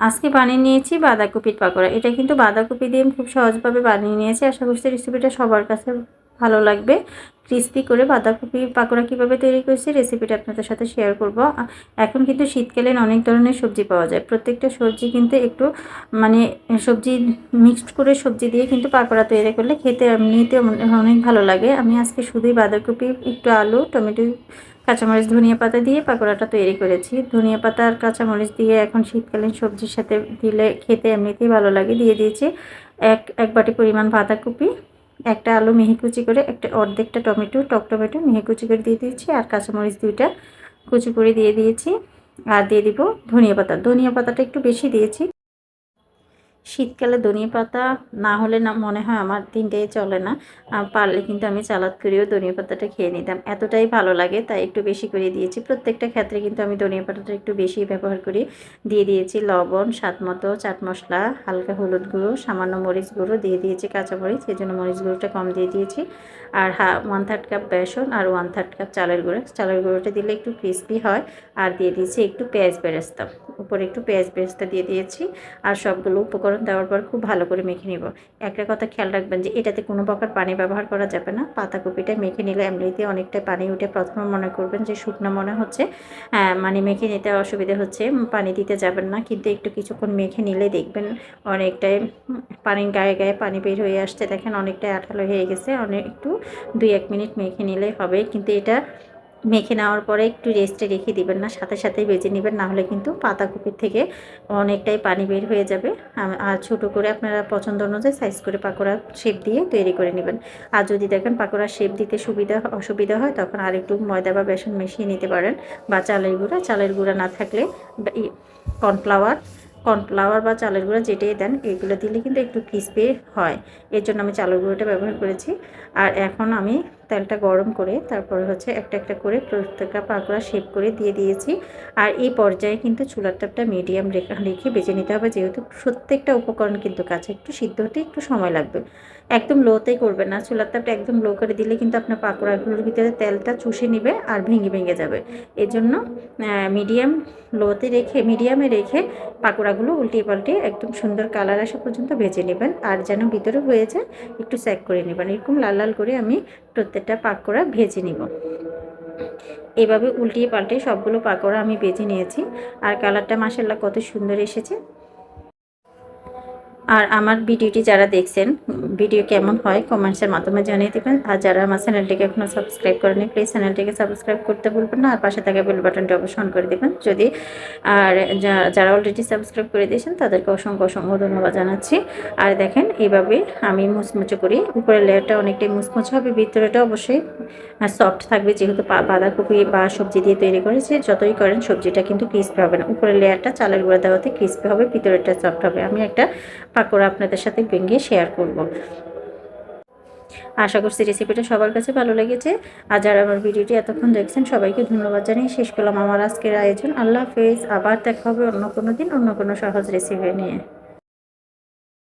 আজকে বানিয়ে নিয়েছি বাঁধাকপির পাকোড়া। এটা কিন্তু বাঁধাকপি দিয়ে খুব সহজভাবে বানিয়ে নিয়েছি। আশা করছি রেসিপিটা সবার কাছে ভালো লাগবে। ক্রিস্পি করে বাঁধাকপি পাকোড়া কীভাবে তৈরি করছি রেসিপিটা আপনাদের সাথে শেয়ার করব। এখন কিন্তু শীতকালীন অনেক ধরনের সবজি পাওয়া যায়। প্রত্যেকটা সবজি কিন্তু একটু মানে সবজি মিক্সড করে সবজি দিয়ে কিন্তু পাকোড়া তৈরি করলে খেতে এমনিতে অনেক ভালো লাগে। আমি আজকে শুধুই বাঁধাকপি, একটু আলু, টমেটো কাঁচামরিচ, ধনিয়া পাতা দিয়ে পাকোড়াটা তৈরি করেছি। ধনিয়া পাতা আর কাঁচামরিচ দিয়ে এখন শীতকালীন সবজির সাথে দিলে খেতে এমনিতেই ভালো লাগে। দিয়ে দিয়েছি এক এক বাটি পরিমাণ বাঁধাকপি, একটা আলু মিহি কুচি করে, একটা অর্ধেকটা টমেটো, টক টমেটো মিহি কুচি করে দিয়ে দিয়েছি, আর কাঁচামরিচ দুইটা কুচি করে দিয়ে দিয়েছি। আর দিয়ে দিব ধনিয়া পাতা। ধনিয়া পাতাটা একটু বেশি দিয়েছি। শীতকালে ধনিয়া পাতা না হলে না মনে হয় আমার দিনটাই চলে না। পারলে কিন্তু আমি চালাদ করেও ধনিয়া পাতাটা খেয়ে নিতাম। এতটাই ভালো লাগে, তাই একটু বেশি করে দিয়েছি। প্রত্যেকটা ক্ষেত্রে কিন্তু আমি ধনিয়া পাতাটা একটু বেশি ব্যবহার করি। দিয়ে দিয়েছি লবণ, স্বাদ মতো, চাট মশলা, হালকা হলুদ গুঁড়ো, সামান্য মরিচ গুঁড়ো, দিয়ে দিয়েছি কাঁচামরিচ এই জন্য মরিচ গুঁড়োটা কম দিয়ে দিয়েছি। আর হা ওয়ান থার্ড কাপ বেসন আর ওয়ান থার্ড কাপ চালের গুঁড়ো। চালের গুঁড়োটা দিলে একটু ক্রিস্পি হয়। আর দিয়ে দিয়েছি একটু পেঁয়াজ বেরেস্তা। উপরে একটু পেঁয়াজ বেরেস্তা দিয়ে দিয়েছি। আর সবগুলো উপকরণ দেওয়ার পর খুব ভালো করে মেখে নিব। একটা কথা খেয়াল রাখবেন যে, এটাতে কোনো প্রকার পানি ব্যবহার করা যাবে না। পাতাকপিটা মেখে নিলে এমনিতে অনেকটা পানি উঠে প্রথমে মনে করবেন যে, শুকনো মনে হচ্ছে। মানে মেখে নিতে অসুবিধা হচ্ছে পানি দিতে যাবেন না। কিন্তু একটু কিছুক্ষণ মেখে নিলে দেখবেন অনেকটাই পানির গায়ে গায়ে পানি বের হয়ে আসছে। দেখেন অনেকটাই আঠালো হয়ে গেছে, অনেক একটু দুই এক মিনিট মেখে নিলে হবে। কিন্তু এটা মেখে নেওয়ার পরে একটু রেস্টে রেখে দিবেন না, সাথে সাথেই বেজে নেবেন, না হলে কিন্তু পাতাকপির থেকে অনেকটাই পানি বের হয়ে যাবে। আর ছোট করে আপনারা পছন্দ অনুযায়ী সাইজ করে পাকোড়া শেপ দিয়ে তৈরি করে নেবেন। আর যদি দেখেন পাকোড়া শেপ দিতে সুবিধা, অসুবিধা হয়, তখন আর একটু ময়দা বা বেসন মিশিয়ে নিতে পারেন বা চালের গুঁড়া। চালের গুঁড়া না থাকলে কর্নফ্লাওয়ার কর্নফ্লাওয়ার বা চালের গুঁড়া যেটাই দেন, এগুলো দিলে কিন্তু একটু ক্রিস্পি হয়। এর জন্য আমি চালের গুঁড়োটা ব্যবহার করেছি। আর এখন আমি তেলটা গরম করে তারপরে হচ্ছে একটা একটা করে প্রত্যেকটা পাকোড়া শেপ করে দিয়ে দিয়েছি। আর এই পর্যায়ে কিন্তু চুলার তাপটা মিডিয়াম রেখে বেজে নিতে হবে। যেহেতু প্রত্যেকটা উপকরণ কিন্তু কাছে একটু সিদ্ধ হতে একটু সময় লাগবে। একদম লোতেই করবে না। চুলার তাপটা একদম লো করে দিলে কিন্তু আপনার পাকোড়াগুলোর ভিতরে তেলটা চুষে নেবে আর ভেঙে ভেঙে যাবে। এজন্য মিডিয়াম লোতে রেখে মিডিয়ামে রেখে পাকোড়াগুলো উল্টিয়ে পাল্টে একদম সুন্দর কালার আসা পর্যন্ত ভেজে নেবেন। আর যেন ভিতরে হয়ে যায় একটু স্যাক করে নেবেন। এরকম লাল লাল করে আমি প্রত্যেকটা পাকোড়া ভেজে নেব। এভাবে উল্টিয়ে পাল্টে সবগুলো পাকোড়া আমি ভেজে নিয়েছি। আর কালারটা মাসাল্লাহ কত সুন্দর এসেছে। আর আমার ভিডিওটি যারা দেখছেন, ভিডিও কেমন হয় কমেন্টসের মাধ্যমে জানিয়ে দেবেন। আর যারা আমার চ্যানেলটিকে এখনও সাবস্ক্রাইব করেনি প্লিজ চ্যানেলটিকে সাবস্ক্রাইব করতে ভুলবেন না। আর পাশে থাকা বেল বাটনটি অবশ্যই অন করে দেবেন। যদি আর যারা অলরেডি সাবস্ক্রাইব করে দিয়েছেন, তাদেরকে অসংখ্য অসংখ্য ধন্যবাদ জানাচ্ছি। আর দেখেন, এইভাবে আমি মুচমুচো করি। উপরের লেয়ারটা অনেকটাই মুচমুচো হবে, ভিতরেটা অবশ্যই সফট থাকবে, যেহেতু বাঁধাকপি বা সবজি দিয়ে তৈরি করেছে। যতই করেন, সবজিটা কিন্তু ক্রিস্পি হবে না। উপরের লেয়ারটা চালের গুঁড়া দেওয়াতে ক্রিস্পি হবে, ভিতরেরটা সফট হবে। আমি একটা পাকোড়া আপনাদের সাথে ভেঙে শেয়ার করব। আশা করছি রেসিপিটা সবার কাছে ভালো লেগেছে। আর যারা আমার ভিডিওটি এতক্ষণ দেখছেন, সবাইকে ধন্যবাদ জানিয়ে শেষ করলাম আমার আজকের আয়োজন। আল্লাহ হাফেজ। আবার দেখা হবে অন্য কোনো দিন অন্য কোনো সহজ রেসিপি নিয়ে।